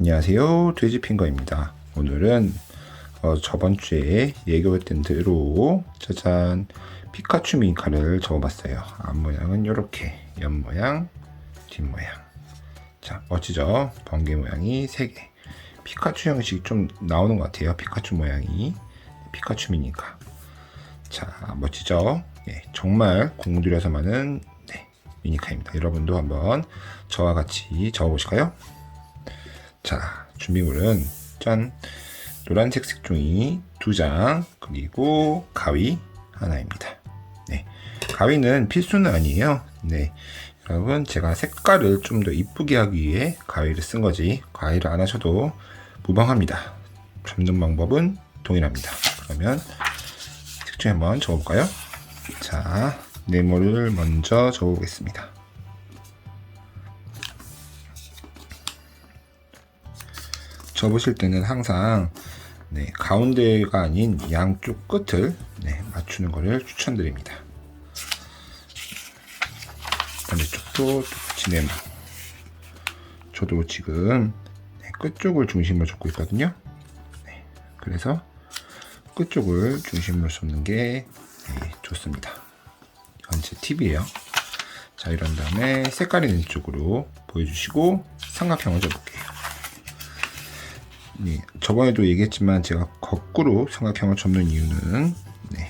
안녕하세요. 돼지핑거입니다. 오늘은 어, 저번 주에 예고했던 대로 짜잔 피카츄 미니카를 접어봤어요. 앞모양은 이렇게 옆모양 뒷모양. 자 멋지죠? 번개 모양이 3개. 피카츄 형식 좀 나오는 것 같아요. 피카츄 모양이. 피카츄 미니카. 자 멋지죠? 예, 정말 공들여서만은 네, 미니카입니다. 여러분도 한번 저와 같이 접어보실까요 자, 준비물은 짠 노란색 색종이 두 장, 그리고 가위 하나입니다. 네, 가위는 필수는 아니에요. 네, 여러분 제가 색깔을 좀 더 이쁘게 하기 위해 가위를 쓴 거지 가위를 안 하셔도 무방합니다. 접는 방법은 동일합니다. 그러면 색종이 한번 접어볼까요? 자, 네모를 먼저 접어보겠습니다. 접으실 때는 항상 네, 가운데가 아닌 양쪽 끝을 네, 맞추는 것을 추천드립니다. 반대쪽도 네모. 저도 지금 네, 끝쪽을 중심으로 접고 있거든요. 네, 그래서 끝쪽을 중심으로 접는 게 네, 좋습니다. 제 팁이에요. 자, 이런 다음에 색깔 있는 쪽으로 보여주시고 삼각형을 접을게요. 네, 저번에도 얘기했지만 제가 거꾸로 삼각형을 접는 이유는 네,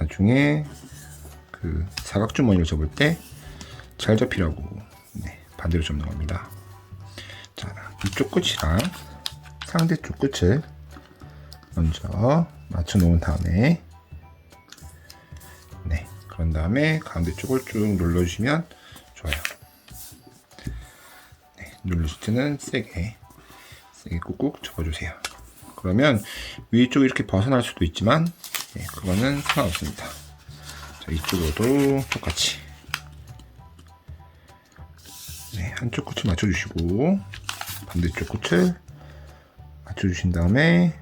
나중에 그 사각주머니를 접을 때 잘 접히라고 네, 반대로 접는 겁니다. 자, 이쪽 끝이랑 상대 쪽 끝을 먼저 맞춰 놓은 다음에 네, 그런 다음에 가운데 쪽을 쭉 눌러주시면 좋아요. 네, 누르실 때는 세게 세게 꾹꾹 접어주세요. 그러면 위쪽이 이렇게 벗어날 수도 있지만 네, 그거는 상관없습니다. 자, 이쪽으로도 똑같이 네, 한쪽 끝을 맞춰주시고 반대쪽 끝을 맞춰주신 다음에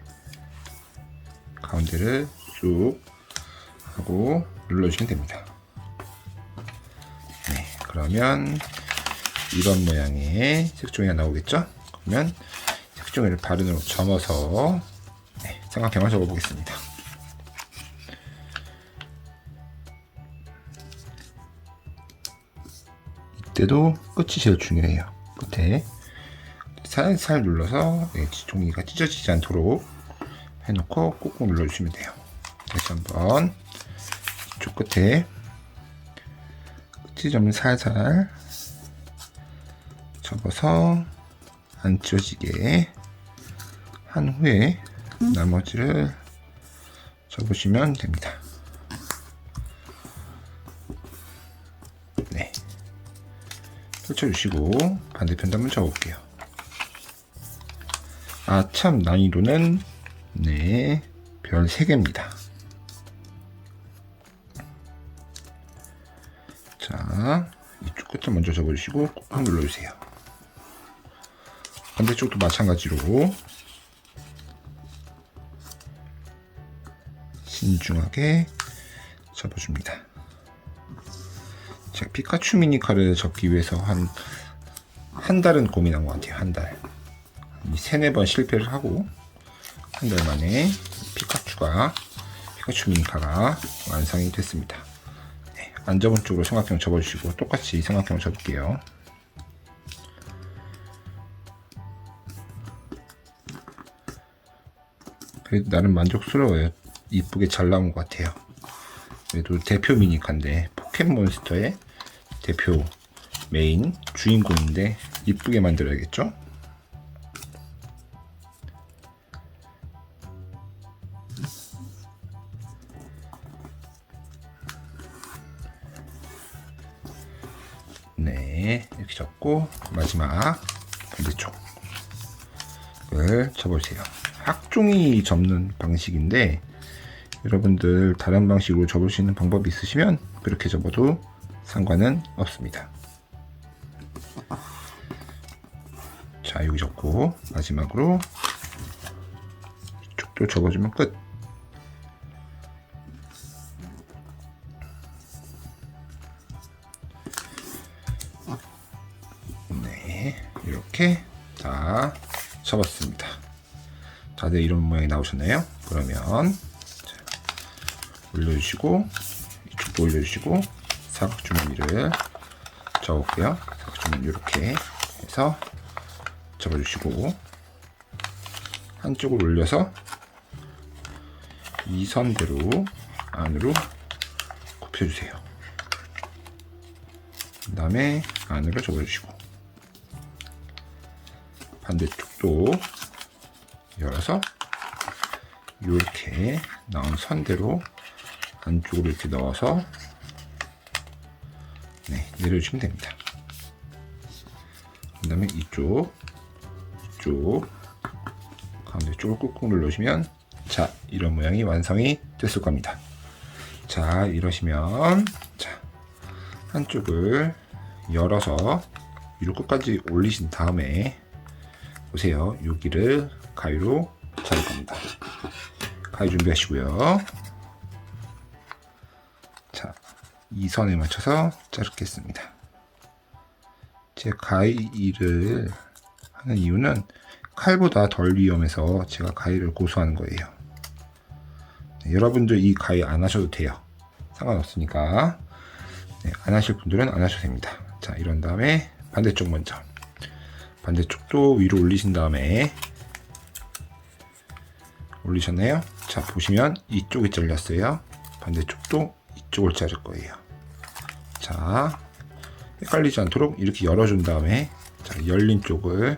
가운데를 쑥 하고 눌러주시면 됩니다. 네, 그러면 이런 모양의 색종이가 나오겠죠? 그러면 색종이를 바른으로 접어서 네, 삼각형을 접어보겠습니다. 이때도 끝이 제일 중요해요. 끝에 살살 눌러서 네, 종이가 찢어지지 않도록 해놓고 꾹꾹 눌러주시면 돼요. 다시 한번 이쪽 끝에 끝이 좀 살살 접어서 안 찢어지게 한 후에 나머지를 접으시면 됩니다. 네. 펼쳐주시고 반대편도 한번 접어볼게요. 아, 참, 난이도는, 네, 별 3개입니다. 자, 이쪽 끝을 먼저 접어주시고 꾹꾹 눌러주세요. 반대쪽도 마찬가지로 신중하게 접어줍니다. 제가 피카츄 미니카를 접기 위해서 한, 한 달은 고민한 것 같아요. 한 달. 이 세네 번 실패를 하고, 한 달 만에 피카츄가, 피카츄 미니카가 완성이 됐습니다. 네, 안 접은 쪽으로 삼각형 접어주시고, 똑같이 삼각형 접을게요. 그래도 나름 만족스러워요. 이쁘게 잘 나온 것 같아요. 그래도 대표 미니카인데 포켓몬스터의 대표 메인 주인공인데 이쁘게 만들어야겠죠? 네, 이렇게 접고 마지막 반대쪽을 접으세요. 학종이 접는 방식인데 여러분들 다른 방식으로 접을 수 있는 방법이 있으시면 그렇게 접어도 상관은 없습니다. 자, 여기 접고 마지막으로 이쪽도 접어주면 끝. 네, 이렇게 자, 접었습니다. 다들 이런 모양이 나오셨나요? 그러면 자, 올려주시고 이쪽도 올려주시고 사각주머니를 접을게요. 사각주머니 이렇게 해서 접어주시고 한쪽을 올려서 이 선대로 안으로 굽혀주세요. 그 다음에 안으로 접어주시고 반대쪽도 열어서 이렇게 나온 선대로 안쪽으로 이렇게 넣어서 네, 내려주시면 됩니다. 그 다음에 이쪽, 이쪽, 가운데 쪽을 꾹꾹 눌러주시면 자, 이런 모양이 완성이 됐을 겁니다. 자, 이러시면 자, 한쪽을 열어서 위로 끝까지 올리신 다음에 보세요. 여기를 가위로 자를 겁니다. 가위 준비하시고요. 이 선에 맞춰서 자르겠습니다. 제가 가위를 하는 이유는 칼보다 덜 위험해서 제가 가위를 고수하는 거예요. 네, 여러분들 이 가위 안 하셔도 돼요. 상관없으니까. 네, 안 하실 분들은 안 하셔도 됩니다. 자, 이런 다음에 반대쪽 먼저. 반대쪽도 위로 올리신 다음에 올리셨나요? 자, 보시면 이쪽이 잘렸어요. 반대쪽도 이쪽을 자를 거예요. 자, 헷갈리지 않도록 이렇게 열어준 다음에 자, 열린 쪽을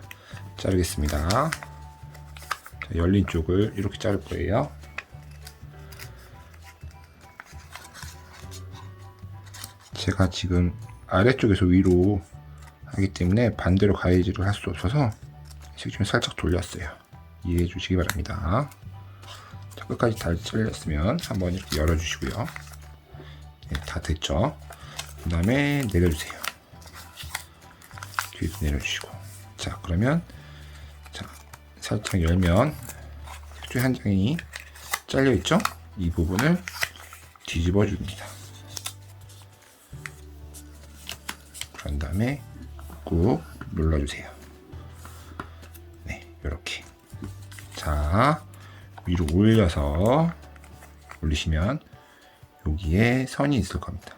자르겠습니다. 자, 열린 쪽을 이렇게 자를 거예요. 제가 지금 아래쪽에서 위로 하기 때문에 반대로 가위질을 할수 없어서 지금 살짝 돌렸어요. 이해해 주시기 바랍니다. 자, 끝까지 다 잘렸으면 한번 이렇게 열어주시고요. 네, 다 됐죠? 그 다음에 내려주세요. 뒤에도 내려주시고. 자, 그러면, 자, 살짝 열면, 색조 한 장이 잘려있죠? 이 부분을 뒤집어 줍니다. 그런 다음에 꾹 눌러주세요. 네, 이렇게. 자, 위로 올려서 올리시면 여기에 선이 있을 겁니다.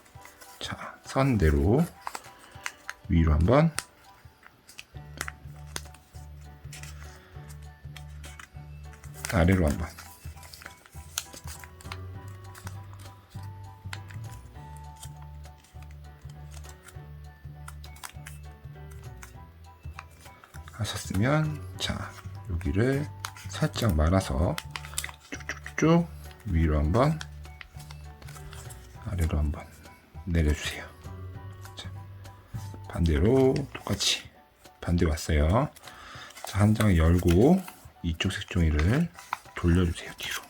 자, 선대로 위로 한번 아래로 한번 하셨으면 자 여기를 살짝 말아서 쭉쭉쭉 위로 한번 아래로 한번 내려주세요. 자, 반대로 똑같이 반대 왔어요. 자, 한 장을 열고 이쪽 색종이를 돌려주세요 뒤로.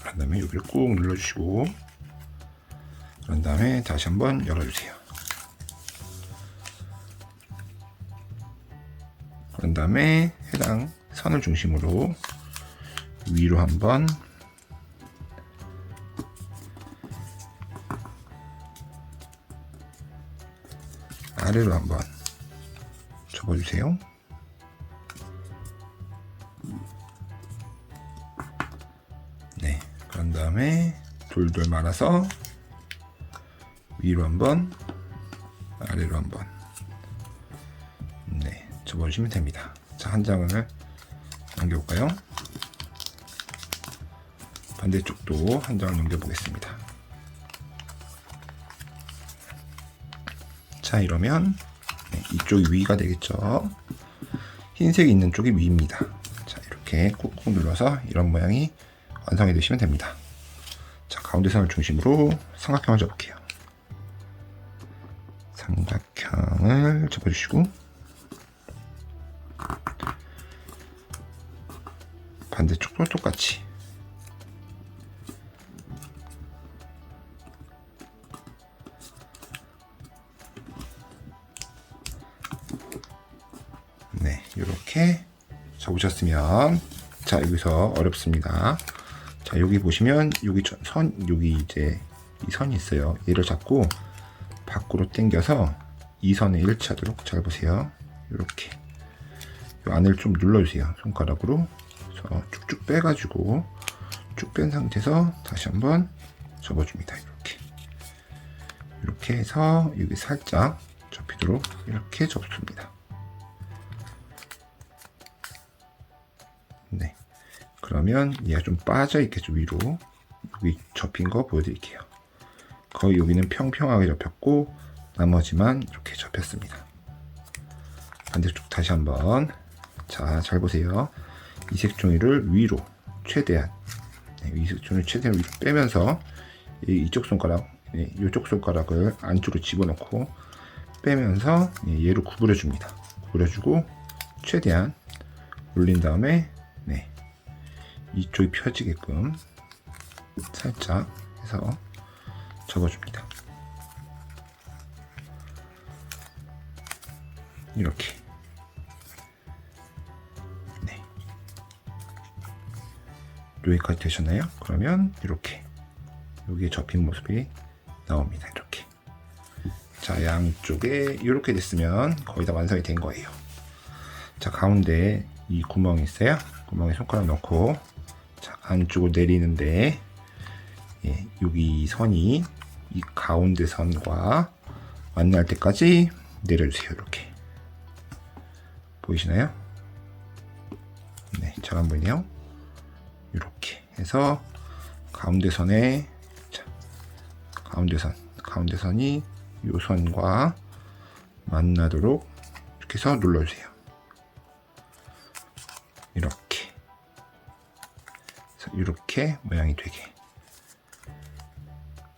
그런 다음에 여기를 꾹 눌러주시고 그런 다음에 다시 한번 열어주세요. 그런 다음에 해당 선을 중심으로 위로 한번 아래로 한번 접어주세요. 네, 그런 다음에 돌돌 말아서 위로 한번 아래로 한번 네, 접어주시면 됩니다. 자, 한 장을 넘겨볼까요? 반대쪽도 한 장을 넘겨보겠습니다. 자, 이러면 네, 이쪽이 위가 되겠죠. 흰색이 있는 쪽이 위입니다. 자, 이렇게 꾹꾹 눌러서 이런 모양이 완성이 되시면 됩니다. 자, 가운데 선을 중심으로 삼각형을 접을게요. 삼각형을 접어주시고 반대쪽도 똑같이 접으셨으면 자 여기서 어렵습니다 자 여기 보시면 여기 저- 선 여기 이제 이 선이 있어요 얘를 잡고 밖으로 당겨서 이 선에 일치하도록 잘 보세요. 이렇게 이 안을 좀 눌러주세요. 손가락으로 그래서 쭉쭉 빼가지고 쭉 뺀 상태에서 다시 한번 접어줍니다. 이렇게 이렇게 해서 여기 살짝 접히도록 이렇게 접습니다. 그러면 얘가 좀 빠져 있겠죠 위로 여기 접힌 거 보여드릴게요. 거의 여기는 평평하게 접혔고 나머지만 이렇게 접혔습니다. 반대쪽 다시 한번 자 잘 보세요. 이색 종이를 위로 최대한 네, 이색 종이 최대한 위로 빼면서 이- 이쪽 손가락 네, 이쪽 손가락을 안쪽으로 집어넣고 빼면서 네, 얘를 구부려 줍니다. 구부려 주고 최대한 올린 다음에 네 이쪽이 펴지게끔 살짝 해서 접어줍니다. 이렇게. 네. 여기까지 되셨나요? 그러면 이렇게 여기에 접힌 모습이 나옵니다. 이렇게. 자, 양쪽에 이렇게 됐으면 거의 다 완성이 된 거예요. 자, 가운데 이 구멍이 있어요. 구멍에 손가락 넣고 자, 안쪽으로 내리는데 예, 여기 이 선이 이 가운데 선과 만날 때까지 내려주세요. 이렇게 보이시나요? 네, 잘 안 보이네요. 이렇게 해서 가운데 선에 자, 가운데 선, 가운데 선이 이 선과 만나도록 이렇게 해서 눌러주세요. 이렇게 모양이 되게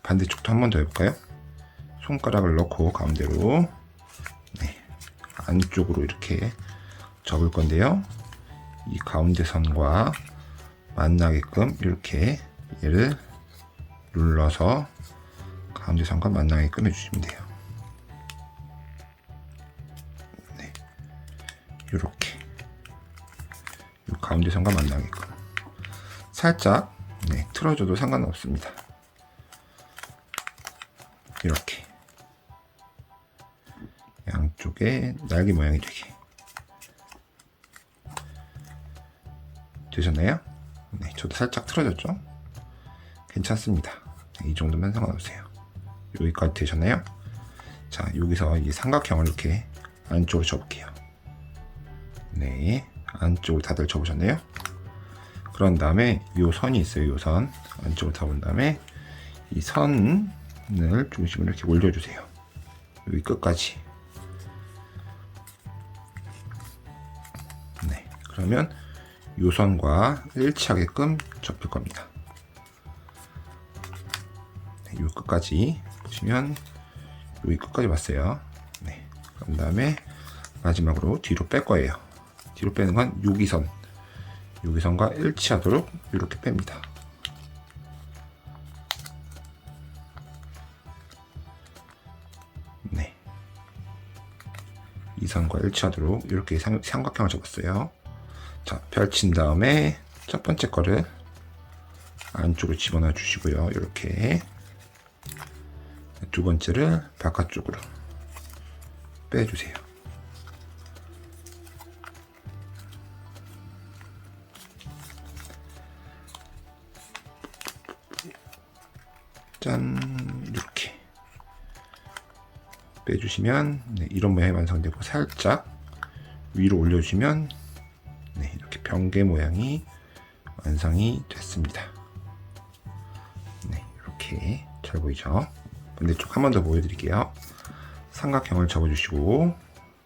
반대쪽도 한 번 더 해볼까요? 손가락을 넣고 가운데로 네, 안쪽으로 이렇게 접을 건데요. 이 가운데 선과 만나게끔 이렇게 얘를 눌러서 가운데 선과 만나게끔 해주시면 돼요. 네, 이렇게 이 가운데 선과 만나게끔 살짝 네, 틀어줘도 상관없습니다. 이렇게 양쪽에 날개 모양이 되게 되셨나요? 네, 저도 살짝 틀어졌죠? 괜찮습니다. 네, 이 정도면 상관없어요. 여기까지 되셨나요? 자, 여기서 이 삼각형을 이렇게 안쪽으로 접을게요. 네, 안쪽으로 다들 접으셨네요. 그런 다음에 이 선이 있어요. 이 선. 안쪽으로 잡은 다음에 이 선을 중심으로 이렇게 올려주세요. 여기 끝까지. 네. 그러면 이 선과 일치하게끔 접힐 겁니다. 네, 이 끝까지 보시면 여기 끝까지 왔어요. 네. 그런 다음에 마지막으로 뒤로 뺄 거예요. 뒤로 빼는 건 여기 선. 여기 선과 일치하도록 이렇게 뺍니다. 네. 이 선과 일치하도록 이렇게 삼, 삼각형을 접었어요. 자, 펼친 다음에 첫 번째 거를 안쪽으로 집어넣어 주시고요. 이렇게 두 번째를 바깥쪽으로 빼주세요. 짠 이렇게 빼주시면 네, 이런 모양이 완성되고 살짝 위로 올려주시면 네, 이렇게 병개 모양이 완성이 됐습니다. 네, 이렇게 잘 보이죠? 반대쪽 한 번 더 보여드릴게요. 삼각형을 접어주시고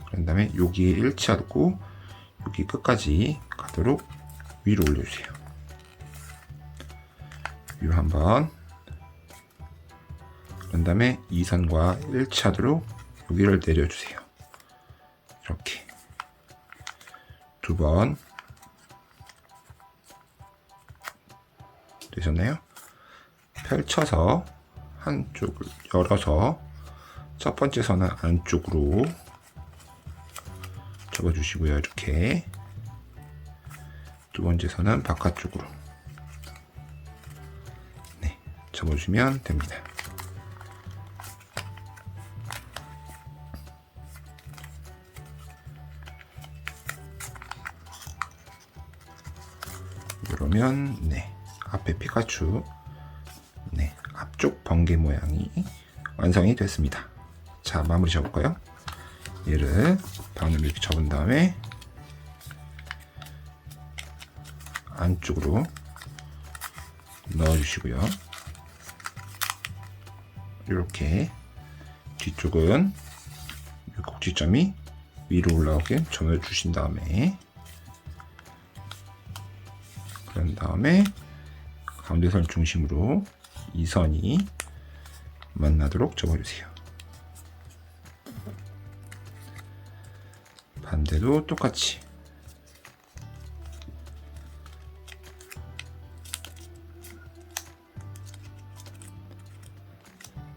그런 다음에 여기에 일치하고 여기 끝까지 가도록 위로 올려주세요. 위로 한번 그런 다음에 이 선과 일치하도록 여기를 내려주세요. 이렇게 두 번 되셨나요? 펼쳐서 한쪽을 열어서 첫 번째 선은 안쪽으로 접어주시고요. 이렇게 두 번째 선은 바깥쪽으로 네, 접어주시면 됩니다. 그러면 네 앞에 피카츄 네 앞쪽 번개 모양이 완성이 됐습니다. 자 마무리 접을까요? 얘를 바늘로 이렇게 접은 다음에 안쪽으로 넣어주시고요. 이렇게 뒤쪽은 이 꼭지점이 위로 올라오게 점을 주신 다음에 그런 다음에 가운데 선 중심으로 이 선이 만나도록 접어주세요. 반대도 똑같이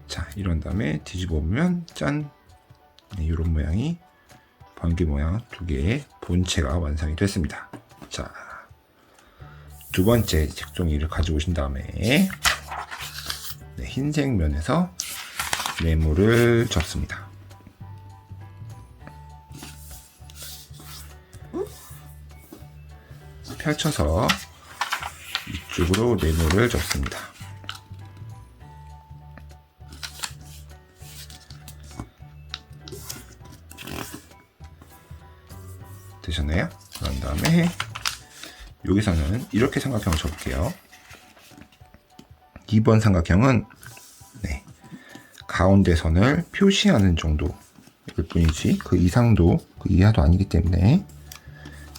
자 이런 다음에 뒤집어 보면 짠 네, 이런 모양이 번개 모양 두 개의 본체가 완성이 됐습니다. 자, 두 번째 색종이를 가지고 오신 다음에 네, 흰색 면에서 네모를 접습니다. 펼쳐서 이쪽으로 네모를 접습니다. 되셨나요? 그런 다음에 여기서는 이렇게 삼각형을 접을게요. 2번 삼각형은 네, 가운데 선을 표시하는 정도 일 뿐이지 그 이상도 그 이하도 아니기 때문에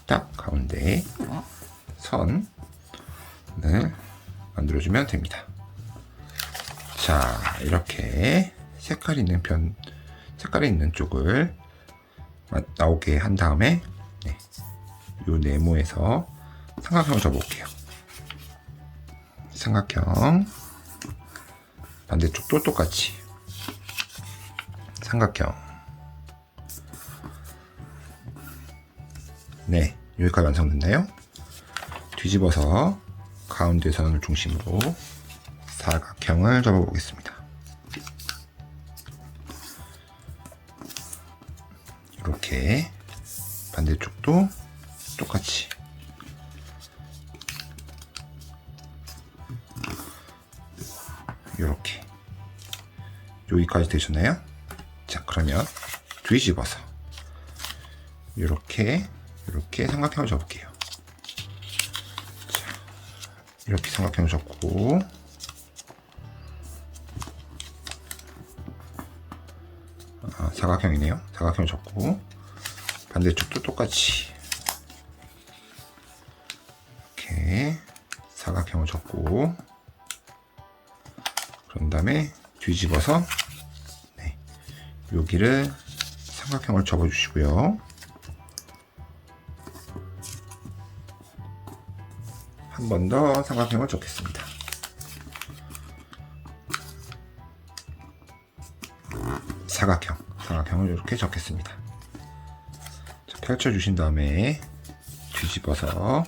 딱 가운데 선을 만들어주면 됩니다. 자 이렇게 색깔 있는 편 색깔이 있는 쪽을 마- 나오게 한 다음에 네, 요 네모에서 삼각형을 접어볼게요. 삼각형 반대쪽도 똑같이 삼각형 네 여기까지 완성됐나요? 뒤집어서 가운데 선을 중심으로 사각형을 접어보겠습니다. 이렇게 반대쪽도 되셨나요? 자 그러면 뒤집어서 이렇게 이렇게 삼각형을 접을게요. 자, 이렇게 삼각형을 접고 아, 사각형이네요. 사각형을 접고 반대쪽도 똑같이 이렇게 사각형을 접고 그런 다음에 뒤집어서 네, 여기를 삼각형을 접어주시고요. 한 번 더 삼각형을 접겠습니다. 사각형, 사각형을 이렇게 접겠습니다. 자, 펼쳐주신 다음에 뒤집어서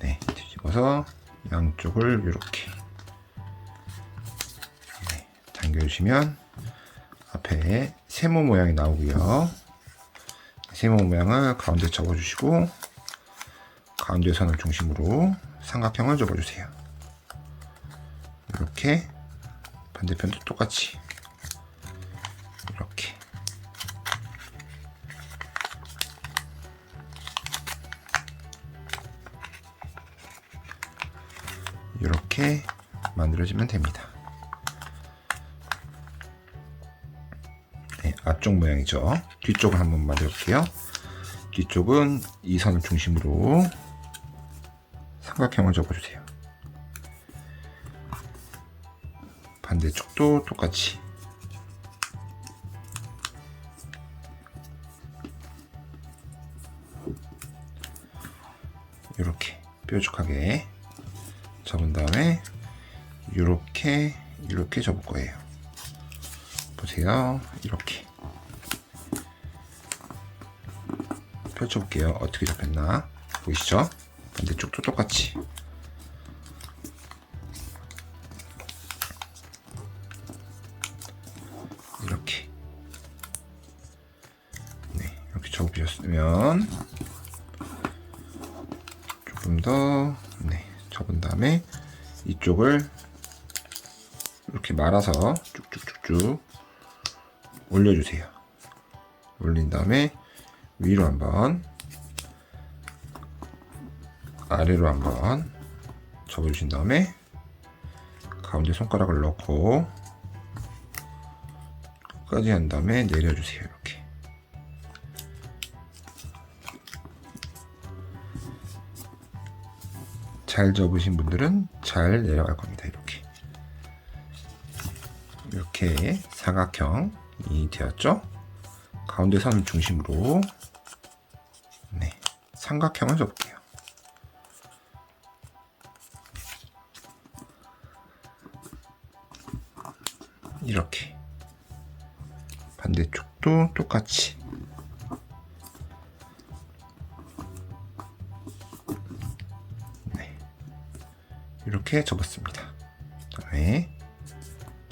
네, 뒤집어서 양쪽을 이렇게 네, 당겨주시면 앞에 세모 모양이 나오고요. 세모 모양을 가운데 접어주시고 가운데 선을 중심으로 삼각형을 접어주세요. 이렇게 반대편도 똑같이 이렇게 이렇게 만들어지면 됩니다. 네, 앞쪽 모양이죠. 뒤쪽을 한번 만들어 볼게요. 뒤쪽은 이 선을 중심으로 삼각형을 접어주세요. 반대쪽도 똑같이 이렇게 뾰족하게 접은 다음에 이렇게 이렇게 접을 거예요. 보세요. 이렇게 펼쳐볼게요. 어떻게 접혔나 보이시죠? 반대쪽도 똑같이 이렇게 네 이렇게 접으셨으면 조금 더 네. 접은 다음에 이쪽을 이렇게 말아서 쭉쭉쭉쭉 올려주세요. 올린 다음에 위로 한번 아래로 한번 접어주신 다음에 가운데 손가락을 넣고 끝까지 한 다음에 내려주세요. 이렇게. 잘 접으신 분들은 잘 내려갈 겁니다. 이렇게. 이렇게 사각형이 되었죠? 가운데 선을 중심으로 네, 삼각형을 접을게요. 이렇게 반대쪽도 똑같이 네, 이렇게 접었습니다. 그다음에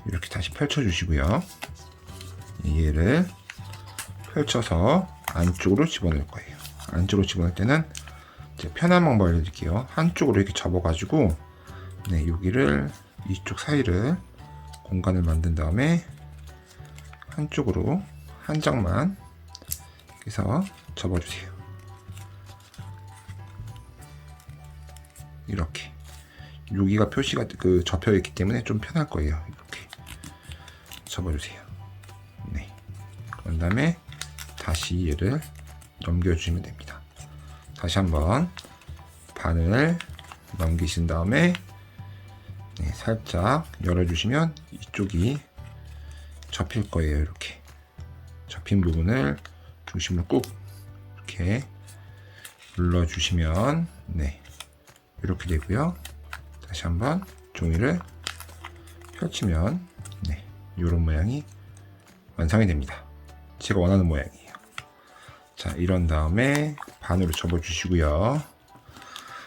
이렇게 다시 펼쳐주시고요. 얘를 펼쳐서 안쪽으로 집어넣을 거예요. 안쪽으로 집어넣을 때는 편한 방법 알려드릴게요. 한쪽으로 이렇게 접어가지고 네, 여기를 이쪽 사이를 공간을 만든 다음에 한쪽으로 한 장만 해서 접어주세요. 이렇게 여기가 표시가 그 접혀 있기 때문에 좀 편할 거예요. 이렇게 접어주세요. 네. 그런 다음에 다시 얘를 넘겨주시면 됩니다. 다시 한번 바늘 넘기신 다음에 네, 살짝 열어주시면 이쪽이 접힐 거예요. 이렇게 접힌 부분을 중심으로 꾹 이렇게 눌러주시면 네 이렇게 되고요. 다시 한번 종이를 펼치면 네 이런 모양이 완성이 됩니다. 제가 원하는 모양이에요. 자 이런 다음에 반으로 접어주시고요.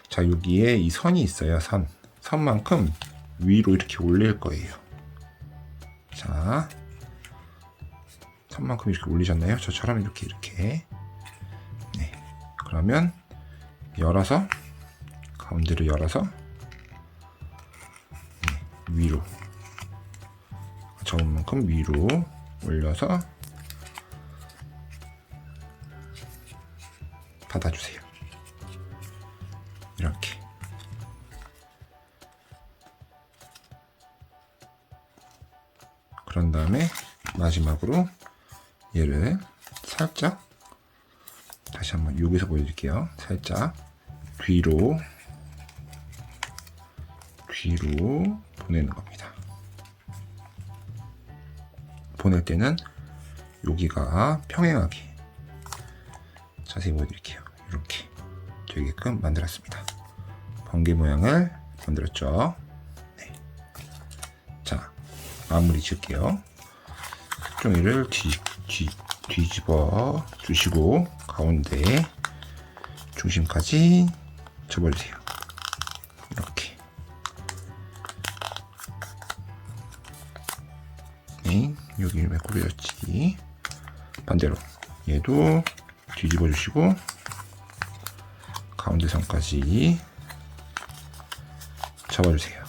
자 여기에 이 선이 있어요. 선 선만큼 위로 이렇게 올릴 거예요. 자, 선만큼 이렇게 올리셨나요? 저처럼 이렇게 이렇게. 네. 그러면 열어서 가운데로 열어서 네, 위로 적은 만큼 위로 올려서 닫아주세요. 이렇게. 그런 다음에 마지막으로 얘를 살짝 다시 한번 여기서 보여드릴게요. 살짝 뒤로 뒤로 보내는 겁니다. 보낼 때는 여기가 평행하게 자세히 보여드릴게요. 이렇게 되게끔 만들었습니다. 번개 모양을 만들었죠. 네. 자, 마무리 지을게요. 종이를 뒤, 뒤, 뒤집어 주시고 가운데 중심까지 접어주세요. 이렇게. 네, 여기 왜 꼬리였지? 반대로 얘도 뒤집어 주시고 가운데 선까지 접어주세요.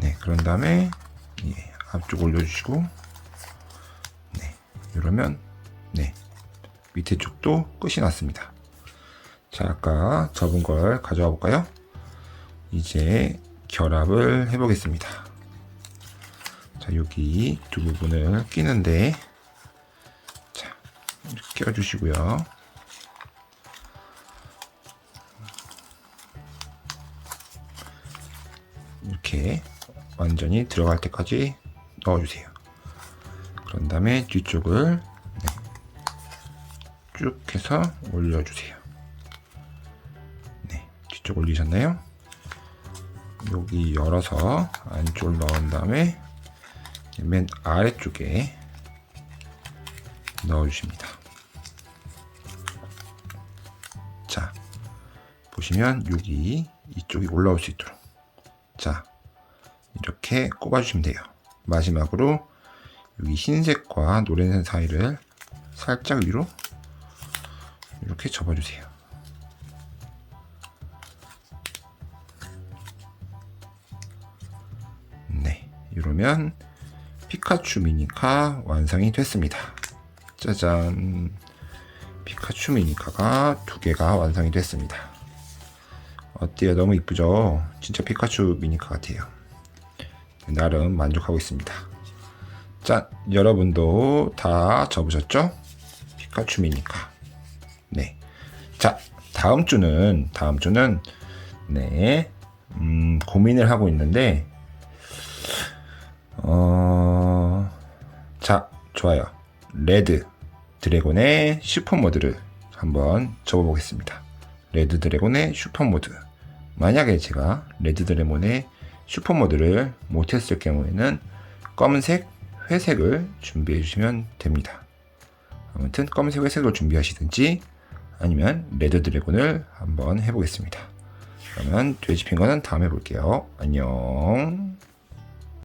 네, 그런 다음에 예, 앞쪽 올려주시고 네, 이러면 네 밑에 쪽도 끝이 났습니다. 자, 아까 접은 걸 가져와 볼까요? 이제 결합을 해보겠습니다. 자, 여기 두 부분을 끼는데 자, 이렇게 껴주시고요. 이렇게 완전히 들어갈 때까지 넣어주세요. 그런 다음에 뒤쪽을 네, 쭉 해서 올려주세요. 네, 뒤쪽 올리셨나요? 여기 열어서 안쪽을 넣은 다음에 맨 아래쪽에 넣어주십니다. 자, 보시면 여기 이쪽이 올라올 수 있도록 자, 이렇게 꼽아주시면 돼요. 마지막으로 여기 흰색과 노란색 사이를 살짝 위로 이렇게 접어주세요. 네, 이러면 피카츄 미니카 완성이 됐습니다. 짜잔. 피카츄 미니카가 두 개가 완성이 됐습니다. 어때요? 너무 이쁘죠? 진짜 피카츄 미니카 같아요. 나름 만족하고 있습니다. 짠! 여러분도 다 접으셨죠? 피카츄 미니카. 네. 자, 다음 주는, 다음 주는, 네, 음, 고민을 하고 있는데, 어, 자, 좋아요. 레드 드래곤의 슈퍼 모드를 한번 접어보겠습니다. 레드 드래곤의 슈퍼 모드. 만약에 제가 레드 드래곤의 슈퍼 모드를 못했을 경우에는 검은색, 회색을 준비해 주시면 됩니다. 아무튼 검은색, 회색을 준비하시든지 아니면 레드 드래곤을 한번 해보겠습니다. 그러면 돼지핑거는 다음에 볼게요. 안녕.